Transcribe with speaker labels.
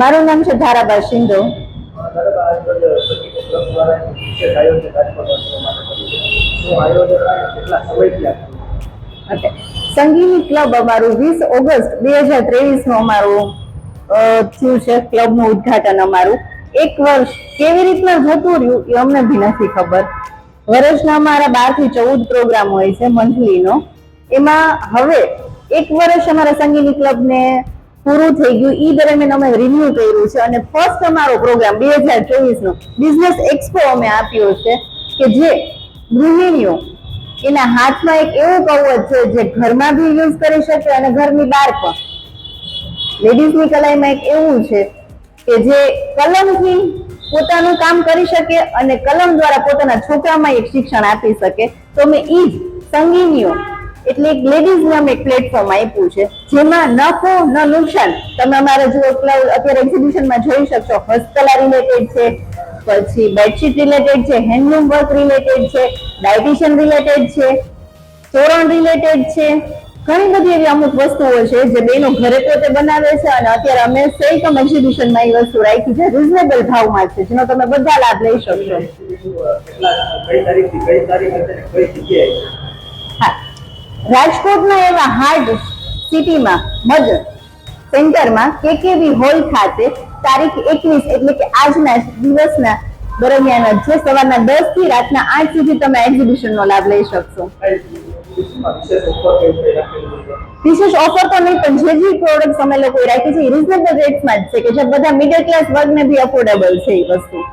Speaker 1: મારું નામ છે Dharaba
Speaker 2: club?
Speaker 1: Okay. Sangini club અમારું વીસ ઓગસ્ટ બે હજાર ત્રેવીસનું અમારું થયું છે ક્લબનું ઉદ્ઘાટન અમારું. એક વર્ષ કેવી રીતના જતું રહ્યું એ અમને બી નથી ખબર. વર્ષના અમારા બારથી ચૌદ પ્રોગ્રામ હોય છે મંથલીનો. એમાં હવે એક વર્ષ અમારા સંગીની ક્લબને પૂરું થઈ ગયું. ઈ દરમિયાન અમે રિન્યુ કર્યું છે અને ફર્સ્ટ અમારો પ્રોગ્રામ બે હજાર ચોવીસ નો બિઝનેસ એક્સપો અમે આપ્યો છે કે જે ગૃહિણીઓ એના હાથમાં એક એવું કવચ છે જે ઘરમાં બી યુઝ કરી શકે અને ઘરની બહાર પણ. લેડીઝની કલાઈમાં એક એવું છે કે જે કલમથી પોતાનું કામ કરી શકે અને કલમ દ્વારા પોતાના છોકરામાં એક શિક્ષણ આપી શકે. તો અમે ઈ જ સંગીનીઓ એટલે એક લેડીઝને અમે એક પ્લેટફોર્મ આપ્યું છે જેમાં નફો ન નુકસાન. તમે અમારા જુઓ અત્યારે એક્ઝિબિશનમાં જોઈ શકશો. હસ્તકલા રિલેટેડ છે પછી બેડશીટ રિલેટેડ છે હેન્ડલૂમ વર્ક રિલેટેડ છે ડાયટિશિયન રિલેટેડ છે તોરણ રિલેટેડ છે. ઘણી બધી એવી અમુક વસ્તુઓ છે જે બેનો ઘરે પોતે બનાવે છે અને અત્યારે અમે સેલકમ એક્ઝિબિશનમાં એ વસ્તુ રાખી છે રિઝનેબલ ભાવમાં છે જેનો તમે બધા લાભ લઈ શકશો. હા. રાજકોટના એવા હાર્ડ સિટીમાં મધ સેન્ટરમાં કેકેવી હોલ ખાતે તારીખ એકવીસ એટલે કે આજના દિવસના દરમિયાન જ સવારના દસથી રાતના આઠ સુધી તમે એક્ઝિબિશનનો લાભ લઈ શકશો.
Speaker 2: વિશેષ ઓફર
Speaker 1: તો નહીં, પણ જે જે પ્રોડક્ટ અમે લોકો રાખી છે રિઝનેબલ રેટમાં જ છે કે જે બધા મિડલ ક્લાસ વર્ગને બી અફોર્ડેબલ છે એ વસ્તુ.